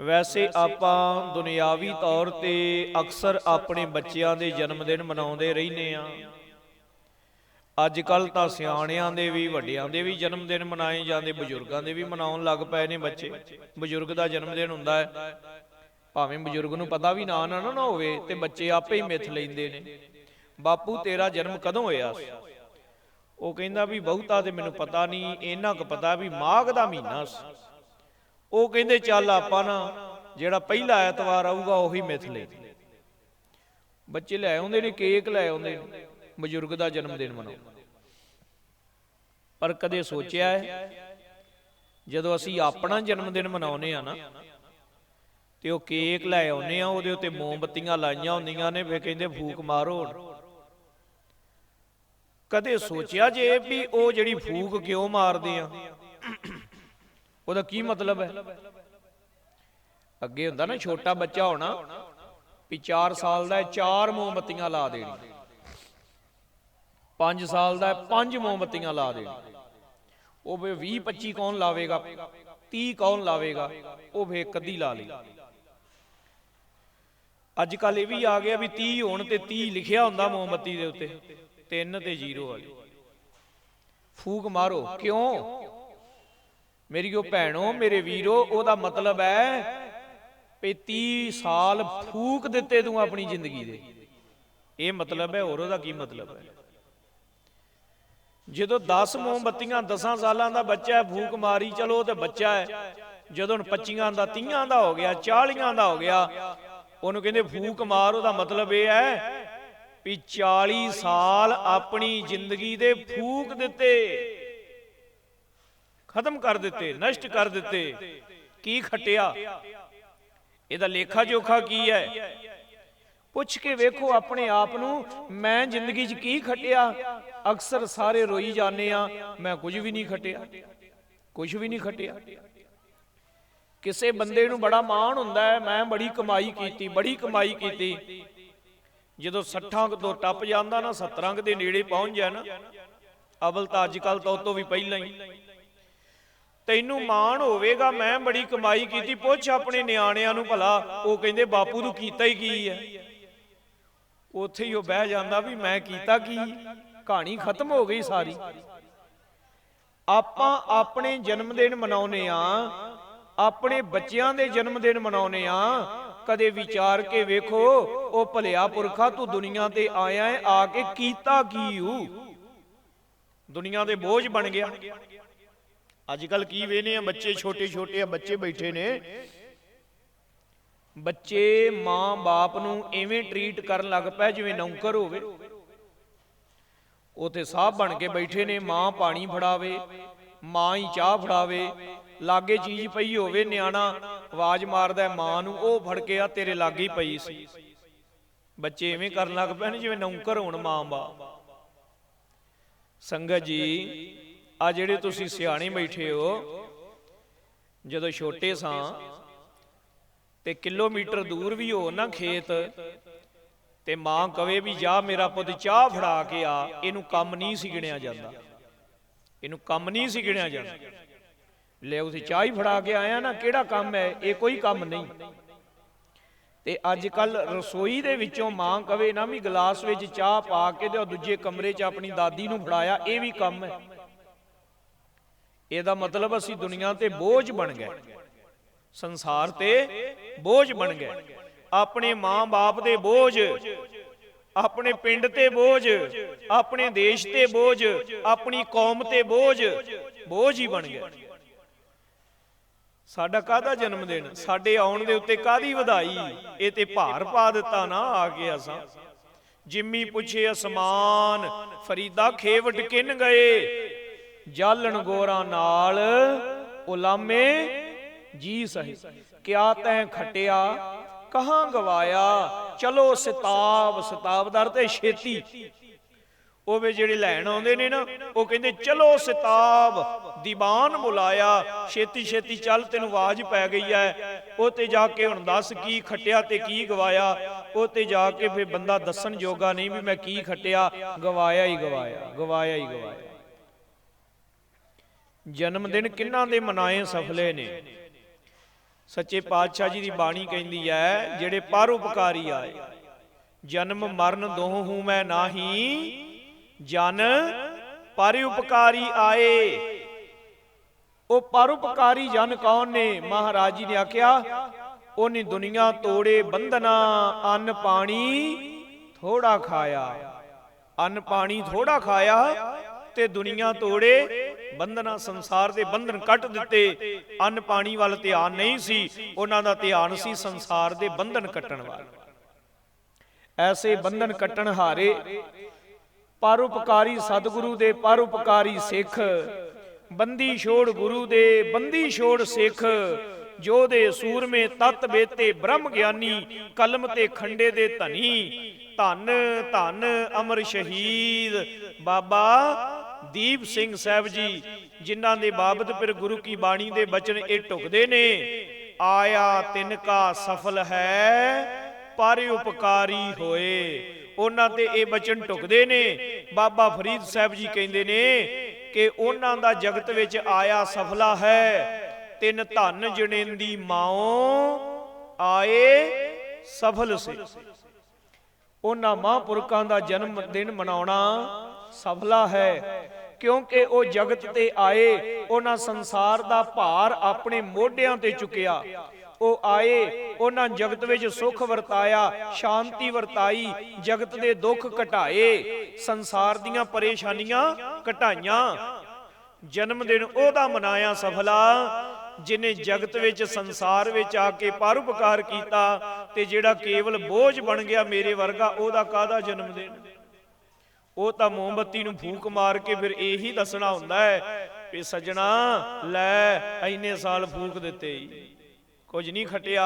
ਵੈਸੇ ਆਪਾਂ ਦੁਨਿਆਵੀ ਤੌਰ ਤੇ ਅਕਸਰ ਆਪਣੇ ਬੱਚਿਆਂ ਦੇ ਜਨਮ ਦਿਨ ਮਨਾਉਂਦੇ ਰਹਿੰਦੇ ਆ ਅੱਜ ਕੱਲ ਤਾਂ ਸਿਆਣਿਆਂ ਦੇ ਵੀ, ਵੱਡਿਆਂ ਦੇ ਵੀ ਜਨਮ ਦਿਨ ਮਨਾਏ ਜਾਂਦੇ, ਬਜ਼ੁਰਗਾਂ ਦੇ ਵੀ ਮਨਾਉਣ ਲੱਗ ਪਏ ਨੇ ਬੱਚੇ। ਬਜ਼ੁਰਗ ਦਾ ਜਨਮ ਦਿਨ ਹੁੰਦਾ ਹੈ। ਭਾਵੇਂ ਬਜ਼ੁਰਗ ਨੂੰ ਪਤਾ ਵੀ ਨਾ ਨਾ ਨਾ ਹੋਵੇ ਤੇ ਬੱਚੇ ਆਪੇ ਹੀ ਮਿੱਥ ਲੈਂਦੇ ਨੇ। ਬਾਪੂ, ਤੇਰਾ ਜਨਮ ਕਦੋਂ ਹੋਇਆ ਉਹ ਕਹਿੰਦਾ ਵੀ ਬਹੁਤਾ ਤੇ ਮੈਨੂੰ ਪਤਾ ਨਹੀਂ, ਇੰਨਾ ਕੁ ਪਤਾ ਵੀ ਮਾਘ ਦਾ ਮਹੀਨਾ ਸੀ। ਉਹ ਕਹਿੰਦੇ ਚੱਲ ਆਪਾਂ ਨਾ, ਜਿਹੜਾ ਪਹਿਲਾ ਐਤਵਾਰ ਆਊਗਾ ਉਹੀ ਮਿਥਲੇ ਬੱਚੇ ਲੈ ਆਉਂਦੇ ਨੇ, ਕੇਕ ਲੈ ਆਉਂਦੇ ਨੇ, ਬਜ਼ੁਰਗ ਦਾ ਜਨਮ ਦਿਨ ਮਨਾਉ ਪਰ ਕਦੇ ਸੋਚਿਆ ਹੈ, ਜਦੋਂ ਅਸੀਂ ਆਪਣਾ ਜਨਮ ਦਿਨ ਮਨਾਉਨੇ ਆ ਨਾ, ਤੇ ਉਹ ਕੇਕ ਲੈ ਆਉਨੇ ਆ ਉਹਦੇ ਉੱਤੇ ਮੋਮਬੱਤੀਆਂ ਲਾਈਆਂ ਹੁੰਦੀਆਂ ਨੇ ਫੇ ਕਹਿੰਦੇ ਫੂਕ ਮਾਰੋ ਕਦੇ ਸੋਚਿਆ ਜੇ ਵੀ ਉਹ ਜਿਹੜੀ ਫੂਕ ਕਿਉਂ ਮਾਰਦੇ ਆ? ਉਹਦਾ ਕੀ ਮਤਲਬ ਹੈ? ਅੱਗੇ ਹੁੰਦਾ ਨਾ, ਛੋਟਾ ਬੱਚਾ ਹੋਣਾ, ਵੀ 4 ਸਾਲ ਦਾ ਹੈ ਚਾਰ ਮੋਮਬੱਤੀਆਂ ਲਾ ਦੇਣੀ। 5 ਸਾਲ ਦਾ ਹੈ ਪੰਜ ਮੋਮਬੱਤੀਆਂ ਲਾ ਦੇਣੀ। ਉਹ ਵੇ 20 25 ਕੌਣ ਲਾਵੇਗਾ? 30 ਕੌਣ ਲਾਵੇਗਾ? ਉਹ ਵੇ ਕਦੀ ਲਾ ਲਈ। ਅੱਜ ਕੱਲ ਇਹ ਵੀ ਆ ਗਿਆ ਵੀ 30 ਹੋਣ ਤੇ 30 ਲਿਖਿਆ ਹੁੰਦਾ ਮੋਮਬੱਤੀ ਦੇ ਉੱਤੇ 3 ਤੇ 0 ਵਾਲੀ। ਫੂਕ ਮਾਰੋ। ਕਿਉਂ? ਮੇਰੀ ਉਹ ਭੈਣੋ ਮੇਰੇ ਵੀਰੋ ਉਹਦਾ ਮਤਲਬ ਹੈ ਵੀ 30 ਸਾਲ ਫੂਕ ਦਿੱਤੇ ਤੂੰ ਆਪਣੀ ਜ਼ਿੰਦਗੀ ਦੇ। ਇਹ ਮਤਲਬ ਹੈ ਹੋਰ ਉਹਦਾ ਕੀ ਮਤਲਬ ਹੈ? ਜਦੋਂ 10 ਮੋਮਬੱਤੀਆਂ 10 ਸਾਲਾਂ ਦਾ ਬੱਚਾ ਹੈ ਫੂਕ ਮਾਰੀ ਚਲੋ ਤੇ ਬੱਚਾ ਹੈ। ਜਦੋਂ 25 ਦਾ 30 ਦਾ ਹੋ ਗਿਆ 40 ਦਾ ਹੋ ਗਿਆ ਉਹਨੂੰ ਕਹਿੰਦੇ ਫੂਕ ਮਾਰ ਉਹਦਾ ਮਤਲਬ ਇਹ ਹੈ ਵੀ 40 ਸਾਲ ਆਪਣੀ ਜ਼ਿੰਦਗੀ ਦੇ ਫੂਕ ਦਿੱਤੇ। ਖਤਮ ਕਰ ਦਿੱਤੇ, ਨਸ਼ਟ ਕਰ ਦਿੱਤੇ। ਕੀ ਖਟਿਆ? ਇਹਦਾ ਲੇਖਾ ਜੋਖਾ ਕੀ ਹੈ? ਪੁੱਛ ਕੇ ਵੇਖੋ ਆਪਣੇ ਆਪ ਨੂੰ, ਮੈਂ ਜ਼ਿੰਦਗੀ 'ਚ ਕੀ ਖਟਿਆ? ਅਕਸਰ ਸਾਰੇ ਰੋਈ ਜਾਂਦੇ ਆ, ਮੈਂ ਕੁਝ ਵੀ ਨਹੀਂ ਖਟਿਆ। ਕੁਝ ਵੀ ਨਹੀਂ ਖਟਿਆ। ਕਿਸੇ ਬੰਦੇ ਨੂੰ ਬੜਾ ਮਾਣ ਹੁੰਦਾ ਹੈ, ਮੈਂ ਬੜੀ ਕਮਾਈ ਕੀਤੀ, ਬੜੀ ਕਮਾਈ ਕੀਤੀ। ਜਦੋਂ 60 ਤੋਂ ਟੱਪ ਜਾਂਦਾ ਨਾ 70 ਦੇ ਨੇੜੇ ਪਹੁੰਚ ਜਾ ਨਾ, ਅਵਲ ਤਾਂ ਅੱਜ ਕੱਲ ਤਾਂ ਉਹ ਤੋਂ ਵੀ ਪਹਿਲਾਂ ਹੀ। ਤੈਨੂੰ ਮਾਣ ਹੋਵੇਗਾ, ਮੈਂ ਬੜੀ ਕਮਾਈ ਕੀਤੀ, ਪੁੱਛ ਆਪਣੇ ਨਿਆਣਿਆਂ ਨੂੰ ਭਲਾ। ਉਹ ਕਹਿੰਦੇ, ਬਾਪੂ ਤੂੰ ਕੀਤਾ ਹੀ ਕੀ ਹੈ? ਉੱਥੇ ਹੀ ਉਹ ਬਹਿ ਜਾਂਦਾ ਵੀ ਮੈਂ ਕੀਤਾ ਕੀ? ਕਹਾਣੀ ਖਤਮ ਹੋ ਗਈ ਸਾਰੀ। ਆਪਾਂ ਆਪਣੇ ਜਨਮ ਦਿਨ ਮਨਾਉਨੇ ਆ, ਆਪਣੇ ਬੱਚਿਆਂ ਦੇ ਜਨਮ ਦਿਨ ਮਨਾਉਨੇ ਆ। ਕਦੇ ਵਿਚਾਰ ਕੇ ਵੇਖੋ, ਉਹ ਭਲਿਆ ਪੁਰਖਾ ਤੂੰ ਦੁਨੀਆ ਤੇ ਆਇਆ ਹੈ ਆ ਕੇ ਕੀਤਾ ਕੀ ਹੂ ਦੁਨੀਆ ਦੇ ਬੋਝ ਬਣ ਗਿਆ। ਅੱਜ ਕੱਲ ਕੀ ਵੇਨੇ ਆ? ਬੱਚੇ ਛੋਟੇ ਛੋਟੇ ਆ, ਬੱਚੇ ਬੈਠੇ ਨੇ। ਬੱਚੇ ਮਾਂ-ਬਾਪ ਨੂੰ ਐਵੇਂ ਟਰੀਟ ਕਰਨ ਲੱਗ ਪਏ ਜਿਵੇਂ ਨੌਕਰ ਹੋਵੇ। ਉਥੇ ਸਾਹ ਬਣ ਕੇ ਬੈਠੇ ਨੇ, ਮਾਂ ਪਾਣੀ ਫੜਾਵੇ, ਮਾਂ ਹੀ ਚਾਹ ਫੜਾਵੇ, ਲਾਗੇ ਚੀਜ਼ ਪਈ ਹੋਵੇ, ਨਿਆਣਾ ਆਵਾਜ਼ ਮਾਰਦਾ ਮਾਂ ਨੂੰ, ਉਹ ਫੜ ਕੇ ਆ ਤੇਰੇ ਲਾਗੇ ਹੀ ਪਈ ਸੀ। ਬੱਚੇ ਐਵੇਂ ਕਰਨ ਲੱਗ ਪਏ ਨੇ ਜਿਵੇਂ ਨੌਕਰ ਹੋਣ ਮਾਂ-ਬਾਪ। ਸੰਗਤ ਜੀ ਆ ਜਿਹੜੇ ਤੁਸੀਂ ਸਿਆਣੇ ਬੈਠੇ ਹੋ, ਜਦੋਂ ਛੋਟੇ ਸਾਂ ਤੇ ਕਿਲੋਮੀਟਰ ਦੂਰ ਵੀ ਹੋ ਨਾ ਖੇਤ ਤੇ ਮਾਂ ਕਵੇ ਵੀ ਜਾ ਮੇਰਾ ਪੁੱਤ ਚਾਹ ਫੜਾ ਕੇ ਆ, ਇਹਨੂੰ ਕੰਮ ਨਹੀਂ ਸੀ ਗਿਣਿਆ ਜਾਂਦਾ। ਇਹਨੂੰ ਕੰਮ ਨਹੀਂ ਸੀ ਗਿਣਿਆ ਜਾਂਦਾ। ਲੈ ਉਸੇ ਚਾਹ ਹੀ ਫੜਾ ਕੇ ਆਇਆ ਨਾ, ਕਿਹੜਾ ਕੰਮ ਹੈ? ਇਹ ਕੋਈ ਕੰਮ ਨਹੀਂ। ਤੇ ਅੱਜ ਕੱਲ ਰਸੋਈ ਦੇ ਵਿੱਚੋਂ ਮਾਂ ਕਵੇ ਨਾ ਵੀ ਗਲਾਸ ਵਿੱਚ ਚਾਹ ਪਾ ਕੇ ਤੇ ਉਹ ਦੂਜੇ ਕਮਰੇ 'ਚ ਆਪਣੀ ਦਾਦੀ ਨੂੰ ਫੜਾਇਆ, ਇਹ ਵੀ ਕੰਮ ਹੈ। ਇਹਦਾ ਮਤਲਬ ਅਸੀਂ ਦੁਨੀਆ ਤੇ ਬੋਝ ਬਣ ਗਏ। ਸੰਸਾਰ ਤੇ ਬੋਝ ਬਣ ਗਏ। ਆਪਣੇ ਮਾਂ-ਬਾਪ ਦੇ ਬੋਝ, ਆਪਣੇ ਪਿੰਡ ਤੇ ਬੋਝ, ਆਪਣੇ ਦੇਸ਼ ਤੇ ਬੋਝ, ਆਪਣੀ ਕੌਮ ਤੇ ਬੋਝ ਬੋਝ ਹੀ ਬਣ ਗਏ। ਸਾਡਾ ਕਾਹਦਾ ਜਨਮ ਦਿਨ? ਸਾਡੇ ਆਉਣ ਦੇ ਉੱਤੇ ਕਾਹਦੀ ਵਧਾਈ? ਇਹ ਤੇ ਭਾਰ ਪਾ ਦਿੱਤਾ ਨਾ ਆ ਕੇ ਅਸਾਂ। ਜਿੰਮੀ ਪੁੱਛੇ ਅਸਮਾਨ, ਫਰੀਦਾ ਖੇਵਟ ਕਿਨ ਗਏ। ਜਾਲਣ ਗੋਰਾਂ ਨਾਲ, ਉਲਾਮੇ ਜੀ ਸਹੀ। ਕਿਆ ਤੈਂ ਖਟਿਆ, ਕਹਾਂ ਗਵਾਇਆ? ਚਲੋ ਸਿਤਾਬ ਸਿਤਾਬਦਾਰ ਤੇ ਛੇਤੀ। ਉਹ ਵੀ ਜਿਹੜੇ ਲੈਣ ਆਉਂਦੇ ਨੇ ਨਾ, ਉਹ ਕਹਿੰਦੇ, ਚਲੋ ਸਿਤਾਬ ਦੀਵਾਨ ਬੁਲਾਇਆ, ਛੇਤੀ ਛੇਤੀ ਚੱਲ, ਤੈਨੂੰ ਆਵਾਜ਼ ਪੈ ਗਈ ਐ। ਉਹ ਤੇ ਜਾ ਕੇ ਹੁਣ ਦੱਸ ਕੀ ਖਟਿਆ ਤੇ ਕੀ ਗਵਾਇਆ। ਉਹ ਤੇ ਜਾ ਕੇ ਫਿਰ ਬੰਦਾ ਦੱਸਣ ਜੋਗਾ ਨਹੀਂ ਵੀ ਮੈਂ ਕੀ ਖਟਿਆ, ਗਵਾਇਆ ਹੀ ਗਵਾਇਆ ਗਵਾਇਆ ਹੀ ਗਵਾਇਆ। ਜਨਮ ਦਿਨ ਕਿੰਨਾਂ ਦੇ ਮਨਾਏ ਸਫਲੇ ਨੇ? ਸੱਚੇ ਪਾਤਸ਼ਾਹ ਜੀ ਦੀ ਬਾਣੀ ਕਹਿੰਦੀ ਹੈ, ਜਿਹੜੇ ਪਰਉਪਕਾਰੀ ਆਏ, ਜਨਮ ਮਰਨ ਦੋਹ ਹੂੰ ਮੈਂ ਨਾਹੀ, ਜਨ ਪਰਉਪਕਾਰੀ ਆਏ। ਉਹ ਪਰਉਪਕਾਰੀ ਜਨ ਕੌਣ ਨੇ? ਮਹਾਰਾਜ ਜੀ ਨੇ ਆਖਿਆ, ਉਹਨੇ ਦੁਨੀਆ ਤੋੜੇ, ਬੰਧਨਾ, ਅੰਨ ਪਾਣੀ ਥੋੜਾ ਖਾਇਆ। ਅੰਨ ਪਾਣੀ ਥੋੜਾ ਖਾਇਆ ਤੇ ਦੁਨੀਆ ਤੋੜੇ ਬੰਧਨਾ ਸੰਸਾਰ ਦੇ ਬੰਧਨ ਕੱਟ ਦਿੱਤੇ। ਅੰਨ ਪਾਣੀ ਵੱਲ ਧਿਆਨ ਨਹੀਂ ਸੀ। ਉਹਨਾਂ ਦਾ ਧਿਆਨ ਸੀ ਸੰਸਾਰ ਦੇ ਬੰਧਨ ਕੱਟਣ ਵੱਲ। ਐਸੇ ਬੰਧਨ ਕੱਟਣ ਹਾਰੇ ਪਰਉਪਕਾਰੀ ਸਤਿਗੁਰੂ ਦੇ ਪਰਉਪਕਾਰੀ ਸਿੱਖ, ਬੰਦੀ ਛੋੜ ਗੁਰੂ ਦੇ ਬੰਦੀ ਛੋੜ ਸਿੱਖ ਜੋ ਸੂਰਮੇ ਤਤ ਬੇਤੇ ਬ੍ਰਹਮ ਗਿਆਨੀ, ਕਲਮ ਤੇ ਖੰਡੇ ਦੇ ਧਨੀ, ਧੰਨ ਧੰਨ ਅਮਰ ਸ਼ਹੀਦ। ਬਾਬਾ ਦੀਪ ਸਿੰਘ ਸਾਹਿਬ ਜੀ, ਜਿਨ੍ਹਾਂ ਦੇ ਬਾਬਤ ਫਿਰ ਗੁਰੂ ਕੀ ਬਾਣੀ ਦੇ ਬਚਨ ਇਹ ਟੁਕਦੇ ਨੇ, ਆਇਆ ਤਿਨ ਕਾ ਸਫਲ ਹੈ, ਪਰ ਉਪਕਾਰੀ ਹੋਏ। ਉਹਨਾਂ ਤੇ ਇਹ ਬਚਨ ਟੁਕਦੇ ਨੇ। ਬਾਬਾ ਫਰੀਦ ਸਾਹਿਬ ਜੀ ਕਹਿੰਦੇ ਨੇ ਕਿ ਉਹਨਾਂ ਦਾ ਜਗਤ ਵਿੱਚ ਆਇਆ ਸਫਲਾ ਹੈ। ਤਿੰਨ ਧਨ ਜਣੇਂਦੀ ਮਾਓ ਆਏ ਸਫਲ ਸੇ। ਉਹਨਾਂ ਮਹਾਂਪੁਰਖਾਂ ਦਾ ਜਨਮ ਦਿਨ ਮਨਾਉਣਾ ਸਫਲਾ ਹੈ। ਕਿਉਂਕਿ ਉਹ ਜਗਤ ਤੇ ਆਏ, ਉਹਨਾਂ ਸੰਸਾਰ ਦਾ ਭਾਰ ਆਪਣੇ ਮੋਢਿਆਂ ਤੇ ਚੁੱਕਿਆ। ਉਹ ਆਏ, ਉਹਨਾਂ ਜਗਤ ਵਿੱਚ ਸੁੱਖ ਵਰਤਾਇਆ, ਸ਼ਾਂਤੀ ਵਰਤਾਈ, ਜਗਤ ਦੇ ਦੁੱਖ ਘਟਾਏ, ਸੰਸਾਰ ਦੀਆਂ ਪਰੇਸ਼ਾਨੀਆਂ ਘਟਾਈਆਂ। ਜਨਮ ਦਿਨ ਉਹਦਾ ਮਨਾਇਆ ਸਫਲਾ, ਜਿਨੇ ਜਗਤ ਵਿੱਚ ਸੰਸਾਰ ਵਿੱਚ ਆ ਕੇ ਪਰਉਪਕਾਰ ਕੀਤਾ ਤੇ ਜਿਹੜਾ ਕੇਵਲ ਬੋਝ ਬਣ ਗਿਆ ਮੇਰੇ ਵਰਗਾ, ਉਹਦਾ ਕਾਹਦਾ ਜਨਮ ਦਿਨ? ਉਹ ਤਾਂ ਮੋਮਬੱਤੀ ਨੂੰ ਫੂਕ ਮਾਰ ਕੇ ਫਿਰ ਇਹੀ ਦੱਸਣਾ ਹੁੰਦਾ ਹੈ ਵੀ ਸਜਣਾ, ਲੈ ਐਨੇ ਸਾਲ ਫੂਕ ਦਿੱਤੇ ਈ। ਕੁਝ ਨਹੀਂ ਖਟਿਆ